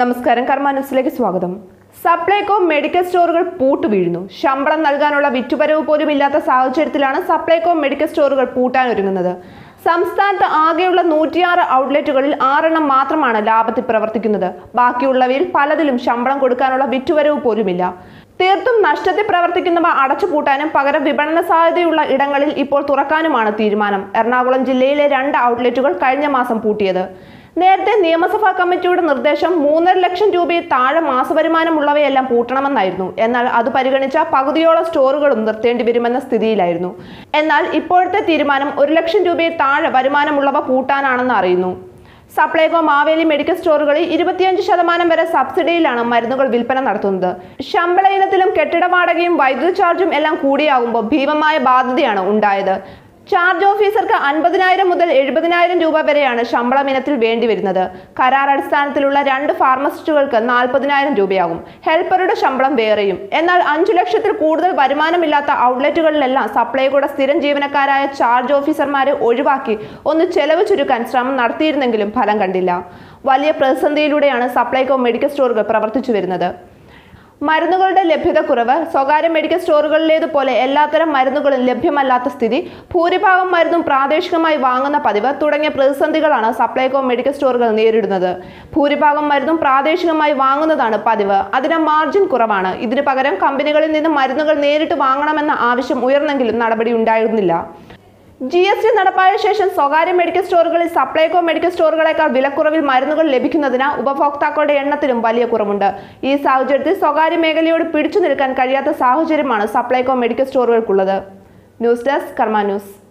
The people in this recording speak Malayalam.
നമസ്കാരം കർമ്മ ന്യൂസിലേക്ക് സ്വാഗതം. സപ്ലൈകോ മെഡിക്കൽ സ്റ്റോറുകൾ പൂട്ടുവീഴുന്നു ശമ്പളം നൽകാനുള്ള വിറ്റുവരവ് പോലും ഇല്ലാത്ത സാഹചര്യത്തിലാണ് സപ്ലൈകോ മെഡിക്കൽ സ്റ്റോറുകൾ പൂട്ടാൻ പൂട്ടാനൊരുങ്ങുന്നത് സംസ്ഥാനത്ത് ആകെയുള്ള നൂറ്റിയാറ് ഔട്ട്ലെറ്റുകളിൽ ആറെണ്ണം മാത്രമാണ് ലാഭത്തിൽ പ്രവർത്തിക്കുന്നത്. ബാക്കിയുള്ളവയിൽ പലതിലും ശമ്പളം കൊടുക്കാനുള്ള വിറ്റുവരവ് പോലുമില്ല. തീർത്തും നഷ്ടത്തിൽ പ്രവർത്തിക്കുന്നവ അടച്ചുപൂട്ടാനും പകരം വിപണന സാധ്യതയുള്ള ഇടങ്ങളിൽ ഇപ്പോൾ തുറക്കാനുമാണ് തീരുമാനം. എറണാകുളം ജില്ലയിലെ രണ്ട് ഔട്ട്ലെറ്റുകൾ കഴിഞ്ഞ മാസം പൂട്ടിയത്. നേരത്തെ നിയമസഭാ കമ്മിറ്റിയുടെ നിർദ്ദേശം മൂന്നര ലക്ഷം രൂപയിൽ താഴെ മാസവരുമാനമുള്ളവയെല്ലാം പൂട്ടണമെന്നായിരുന്നു. എന്നാൽ അത് പരിഗണിച്ച പകുതിയോളം സ്റ്റോറുകളും നിർത്തേണ്ടി വരുമെന്ന സ്ഥിതിയിലായിരുന്നു. എന്നാൽ ഇപ്പോഴത്തെ തീരുമാനം ഒരു ലക്ഷം രൂപയിൽ താഴെ വരുമാനമുള്ളവ പൂട്ടാനാണെന്ന് അറിയുന്നു. സപ്ലൈകോ മാവേലി മെഡിക്കൽ സ്റ്റോറുകളിൽ ഇരുപത്തിയഞ്ച് ശതമാനം വരെ സബ്സിഡിയിലാണ് മരുന്നുകൾ വിൽപ്പന നടത്തുന്നത്. ശമ്പള ഇനത്തിലും കെട്ടിട വാടകയും വൈദ്യുതി ചാർജും എല്ലാം കൂടിയാകുമ്പോൾ ഭീമമായ ബാധ്യതയാണ് ഉണ്ടായത്. ചാർജ് ഓഫീസർക്ക് അൻപതിനായിരം മുതൽ എഴുപതിനായിരം രൂപ വരെയാണ് ശമ്പളം ഇനത്തിൽ വേണ്ടിവരുന്നത് കരാർ അടിസ്ഥാനത്തിലുള്ള രണ്ട് ഫാർമസിസ്റ്റുകൾക്ക് നാൽപ്പതിനായിരം രൂപയാകും. ഹെൽപ്പറുടെ ശമ്പളം വേറെയും. എന്നാൽ അഞ്ചു ലക്ഷത്തിൽ കൂടുതൽ വരുമാനമില്ലാത്ത ഔട്ട്ലെറ്റുകളിലെല്ലാം സപ്ലൈകോടെ സ്ഥിരം ജീവനക്കാരായ ചാർജ് ഓഫീസർമാരെ ഒഴിവാക്കി ഒന്ന് ചെലവ് ചുരുക്കാൻ ശ്രമം നടത്തിയിരുന്നെങ്കിലും ഫലം കണ്ടില്ല. വലിയ പ്രതിസന്ധിയിലൂടെയാണ് സപ്ലൈകോ മെഡിക്കൽ സ്റ്റോറുകൾ പ്രവർത്തിച്ചു വരുന്നത്. മരുന്നുകളുടെ ലഭ്യതക്കുറവ് സ്വകാര്യ മെഡിക്കൽ സ്റ്റോറുകളിലേതുപോലെ എല്ലാത്തരം മരുന്നുകളും ലഭ്യമല്ലാത്ത സ്ഥിതി ഭൂരിഭാഗം മരുന്നും പ്രാദേശികമായി വാങ്ങുന്ന പതിവ് തുടങ്ങിയ പ്രതിസന്ധികളാണ് സപ്ലൈകോ മെഡിക്കൽ സ്റ്റോറുകൾ നേരിടുന്നത്. ഭൂരിഭാഗം മരുന്നും പ്രാദേശികമായി വാങ്ങുന്നതാണ് പതിവ്. അതിന് മാർജിൻ കുറവാണ്. ഇതിനു പകരം കമ്പനികളിൽ നിന്ന് മരുന്നുകൾ നേരിട്ട് വാങ്ങണമെന്ന ആവശ്യം ഉയർന്നെങ്കിലും നടപടി ഉണ്ടായിരുന്നില്ല. ജി എസ് ടി നടപ്പായ ശേഷം സ്വകാര്യ മെഡിക്കൽ സ്റ്റോറുകളിൽ സപ്ലൈകോ മെഡിക്കൽ സ്റ്റോറുകളെക്കാൾ വിലക്കുറവിൽ മരുന്നുകൾ ലഭിക്കുന്നതിന് ഉപഭോക്താക്കളുടെ എണ്ണത്തിലും വലിയ കുറവുണ്ട്. ഈ സാഹചര്യത്തിൽ സ്വകാര്യ മേഖലയോട് പിടിച്ചു നിൽക്കാൻ കഴിയാത്ത സാഹചര്യമാണ് സപ്ലൈകോ മെഡിക്കൽ സ്റ്റോറുകൾക്കുള്ളത് ന്യൂസ് ഡെസ്ക് കർമ്മ ന്യൂസ്.